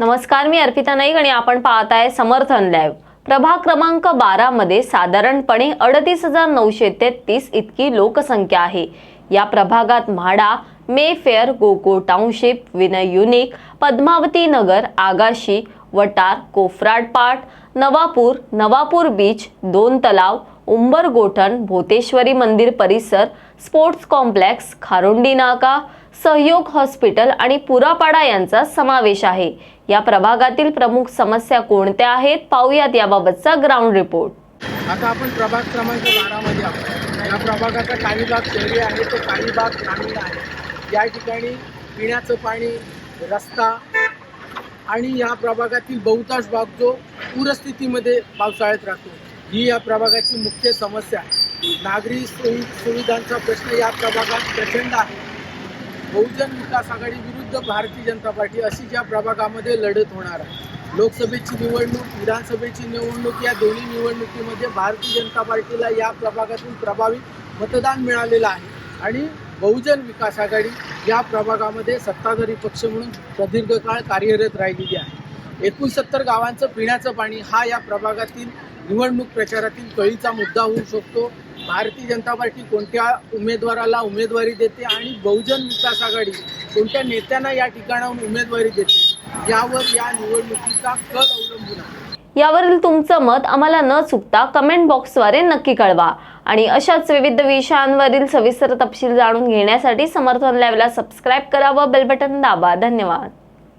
नमस्कार मी अर्पिता नाईक आणि आपण पाहत आहे समर्थन लाईव्ह. प्रभाग क्रमांक बारामध्ये साधारणपणे अडतीस हजार नऊशे तेहतीस इतकी लोकसंख्या आहे. या प्रभागात म्हाडा मे फेअर गोको township Vinay unique Padmavati Nagar Agashi Vatar Kopharad Pat Navapur Navapur beach दोन तलाव उंबर गोठण भोतेश्वरी मंदिर परिसर स्पोर्ट्स कॉम्प्लेक्स खारोंडी नाका सहयोग हॉस्पिटल आणि पुरापाडा यांचा समावेश आहे. या प्रभागातील प्रमुख समस्या कोणत्या आहेत? पाहूयात याबाबतचा ग्राउंड रिपोर्ट आता आपण प्रभाग क्रमांक बारामध्ये आहोत. या प्रभागाचा काही भाग शहरी आहे तर काही भाग ग्रामीण आहे. या ठिकाणी पिण्याचं पाणी रस्ता आणि या प्रभागातील बहुतांश भाग जो पूरस्थितीमध्ये पावसाळ्यात राहतो ही या प्रभागाची मुख्य समस्या आहे. नागरी सोयी सुविधांचा प्रश्न या प्रभागात प्रचंड आहे. बहुजन विकास आघाडी विरुद्ध भारतीय जनता पार्टी अशी ज्या प्रभागामध्ये लढत होणार आहे. लोकसभेची निवडणूक विधानसभेची निवडणूक या दोन्ही निवडणुकीमध्ये भारतीय जनता पार्टीला या प्रभागातून प्रभावी मतदान मिळालेलं आहे. आणि बहुजन विकास आघाडी या प्रभागामध्ये सत्ताधारी पक्ष म्हणून प्रदीर्घ काळ कार्यरत राहिलेली आहे. एकोणसत्तर गावांचं पिण्याचं पाणी हा या प्रभागातील निवडणूक प्रचारातील कळीचा मुद्दा होऊ शकतो. भारतीय जनता पार्टी कोणत्या उमेदवाराला उमेदवारी देते आणि बहुजन विकास आघाडी कोणत्या नेत्यांना या ठिकाणाहून उमेदवारी देते यावर या निवडणुकीचा कल अवलंबून आहे. यावरील तुमचं मत आम्हाला न चुकता कमेंट बॉक्सद्वारे नक्की कळवा. आणि अशाच विविध विषयांवरील सविस्तर तपशील जाणून घेण्यासाठी समर्थन लाईव्हला सबस्क्राईब करा व बेलबटन दाबा. धन्यवाद.